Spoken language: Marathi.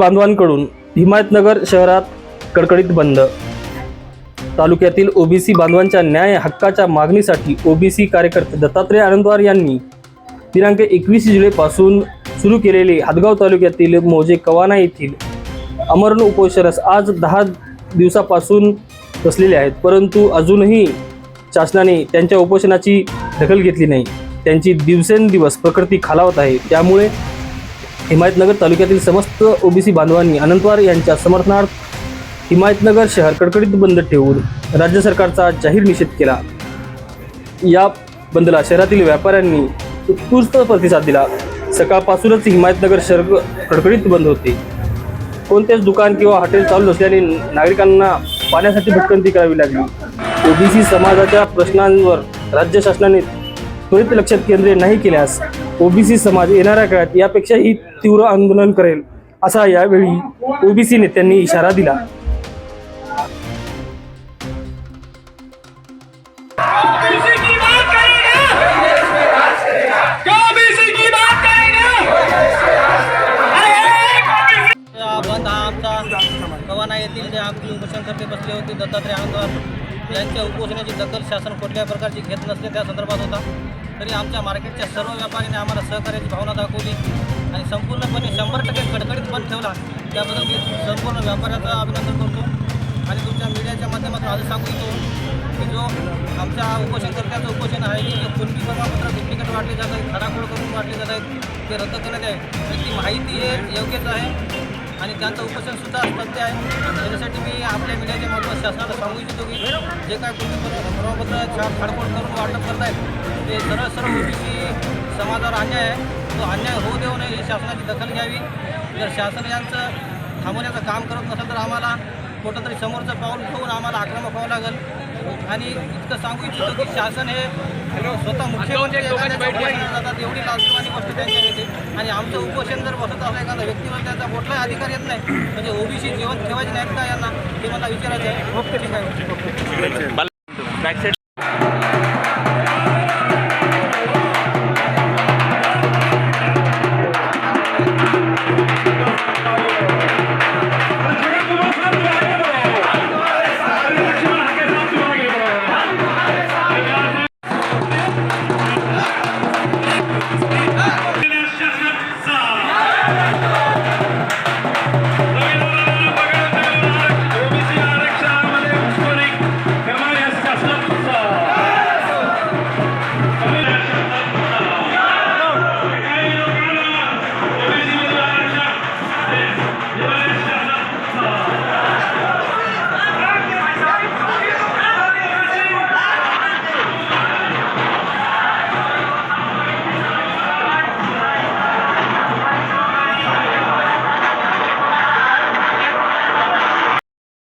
बांधवांकडून हिमायतनगर शहरात कडकडीत बंद. तालुक्यातील ओबीसी बांधवांच्या न्याय हक्काच्या मागणीसाठी ओबीसी कार्यकर्ते दत्तात्रय आनंदवार यांनी दिनांक एकवीस जुलैपासून सुरू केलेले हादगाव तालुक्यातील मोजे कवाना येथील अमरण उपोषणास आज दहा दिवसापासून बसलेले आहेत. परंतु अजूनही शासनाने त्यांच्या उपोषणाची दखल घेतली नाही. त्यांची दिवसेंदिवस प्रकृती खालावत आहे. त्यामुळे हिमायतनगर तालुक्यातील समस्त ओबीसी बांधवांनी अनंतवार यांच्या समर्थनार्थ हिमायतनगर शहर कडकडीत बंद ठेवून राज्य सरकारचा जाहीर निषेध केला. या बंदला शहरातील व्यापाऱ्यांनी उत्कृष्ट प्रतिसाद दिला. सकाळपासूनच हिमायतनगर शहर कडकडीत बंद होते. कोणतेच दुकान किंवा हॉटेल चालू नसल्याने नागरिकांना पाण्यासाठी भटकंती करावी लागली. ओबीसी समाजाच्या प्रश्नांवर राज्य शासनाने त्वरित लक्ष केंद्रित नाही केल्यास ओबीसी समाज येणाऱ्या काळात यापेक्षाही तीव्र आंदोलन करेल असा यावेळी ओबीसी नेत्यांनी इशारा दिला. ओबीसी की बात करेगा? क्या ओबीसी की बात करेगा? अरे ओबीसी बंद आमचा कवाना येथील जे आमचे उपोषणकर्ते बसले होते दत्तात्रय आनंदवार यांच्या उपोषणाची दखल शासन कुठल्याही प्रकारची घेत नसले त्या संदर्भात होता. तरी आमच्या मार्केटच्या सर्व व्यापाऱ्यांनी आम्हाला सहकार्याची भावना दाखवली आणि संपूर्णपणे शंभर टक्के कडकडीत बंद ठेवला. त्याबद्दल मी संपूर्ण व्यापाऱ्याचं अभिनंदन करतो आणि तुमच्या मीडियाच्या माध्यमातून आज सांगू इच्छितो की जो आमच्या उपोषणकर्त्याचं उपोषण आहे की जे कुणबी प्रमाणपत्र डुप्लिकेट वाटले जात आहेत खराखोड करून वाटले जात आहेत ते रद्द करण्यात आहे. तर ती माहिती हे योग्यच आहे आणि त्यांचं उपोषणसुद्धा सत्य आहे. त्याच्यासाठी मी आपल्या मीडियाच्या माध्यमात शासनाला सांगू इच्छितो की जे काय कुणबी प्रमाणपत्र छा- खाडखोड करून वाटप करतायत ते सरळ सरळ ओबीसी समाजावर अन्याय आहे. तो अन्याय होऊ देऊ नये ही शासनाची दखल घ्यावी. जर शासन यांचं थांबवण्याचं काम करत नसेल तर आम्हाला कुठंतरी समोरचं पाऊल ठेवून आम्हाला आक्रमक व्हावं लागेल. आणि इतकं सांगू इच्छितो की शासन हे स्वतः मुख्यमंत्री जातात. एवढी लाजवानी गोष्ट त्यांच्या येते. आणि आमचं उपोषण जर बसत असलं एखादा व्यक्तीवर त्याचा कुठलाही अधिकार येत नाही. म्हणजे ओबीसी जीवन ठेवायचे नाहीत का यांना? हे मला विचारायचं आहे. ठीक आहे.